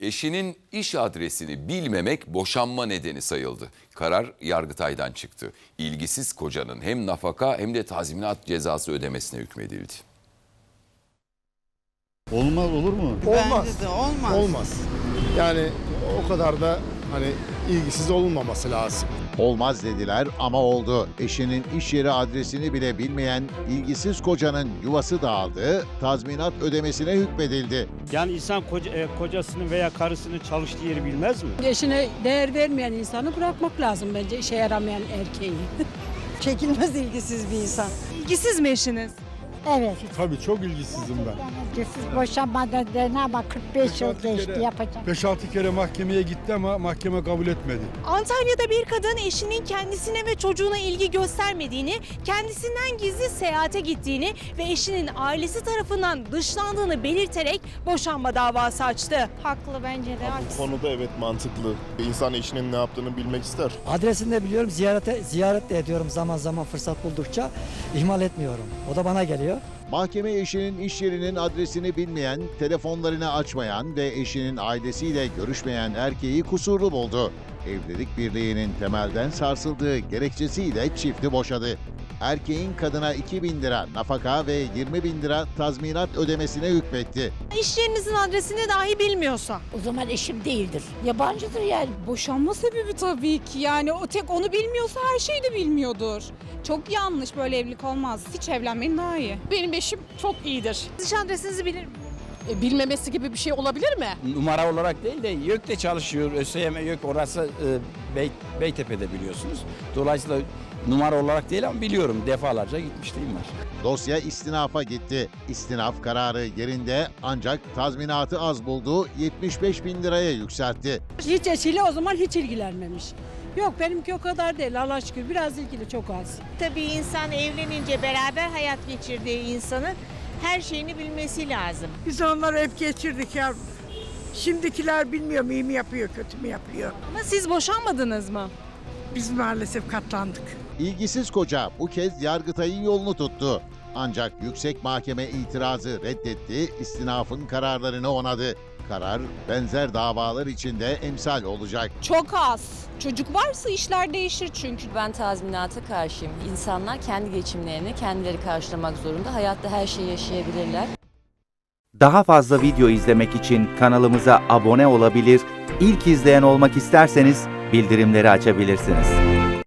Eşinin iş adresini bilmemek boşanma nedeni sayıldı. Karar Yargıtay'dan çıktı. İlgisiz kocanın hem nafaka hem de tazminat cezası ödemesine hükmedildi. Olmaz olur mu? Olmaz. Bence de olmaz. Olmaz. Yani o kadar da hani ilgisiz olunmaması lazım. Olmaz dediler ama oldu. Eşinin iş yeri adresini bile bilmeyen ilgisiz kocanın yuvası dağıldı, tazminat ödemesine hükmedildi. Yani insan koca, e, kocasının veya karısının çalıştığı yeri bilmez mi? Eşine değer vermeyen insanı bırakmak lazım bence işe yaramayan erkeği. Çekilmez ilgisiz bir insan. İlgisiz mi eşiniz? Evet. Tabii çok ilgisizim ben. Siz boşanmadan dene ama 45 yıl geçti kere- yapacağım. 5-6 kere mahkemeye gitti ama mahkeme kabul etmedi. Antalya'da bir kadın eşinin kendisine ve çocuğuna ilgi göstermediğini, kendisinden gizli seyahate gittiğini ve eşinin ailesi tarafından dışlandığını belirterek boşanma davası açtı. Haklı bence de. Bu konuda evet mantıklı. İnsan eşinin ne yaptığını bilmek ister. Adresini de biliyorum, ziyarete, ziyaret de ediyorum zaman zaman fırsat buldukça. ihmal etmiyorum. O da bana geliyor. Mahkeme eşinin iş yerinin adresini bilmeyen, telefonlarını açmayan ve eşinin ailesiyle görüşmeyen erkeği kusurlu buldu. Evlilik birliğinin temelden sarsıldığı gerekçesiyle çifti boşadı. Erkeğin kadına 2 bin lira nafaka ve 20 bin lira tazminat ödemesine hükmetti. İş yerinizin adresini dahi bilmiyorsa. O zaman eşim değildir. Yabancıdır yani. Boşanma sebebi tabii ki. Yani o tek onu bilmiyorsa her şeyi de bilmiyordur. Çok yanlış böyle evlilik olmaz. Hiç evlenmeyin daha iyi. Benim eşim çok iyidir. İş adresinizi bilir mi? E, bilmemesi gibi bir şey olabilir mi? numara olarak değil de YÖK'te çalışıyor. ÖSYM YÖK orası e, Bey, Beytepe'de biliyorsunuz. Dolayısıyla numara olarak değil ama biliyorum defalarca gitmişliğim var. Dosya istinafa gitti. İstinaf kararı yerinde ancak tazminatı az buldu 75 bin liraya yükseltti. Hiç eşiyle o zaman hiç ilgilenmemiş. Yok benimki o kadar değil Allah şükür biraz ilgili çok az. Tabii insan evlenince beraber hayat geçirdiği insanın her şeyini bilmesi lazım. Biz onları hep geçirdik ya. Şimdikiler bilmiyorum iyi mi yapıyor kötü mü yapıyor. Ama siz boşanmadınız mı? Biz maalesef katlandık. İlgisiz koca bu kez Yargıtay'ın yolunu tuttu. Ancak yüksek mahkeme itirazı reddetti, istinafın kararlarını onadı. Karar benzer davalar için de emsal olacak. Çok az. Çocuk varsa işler değişir çünkü. Ben tazminata karşıyım. İnsanlar kendi geçimlerini kendileri karşılamak zorunda. Hayatta her şeyi yaşayabilirler. Daha fazla video izlemek için kanalımıza abone olabilir, ilk izleyen olmak isterseniz bildirimleri açabilirsiniz.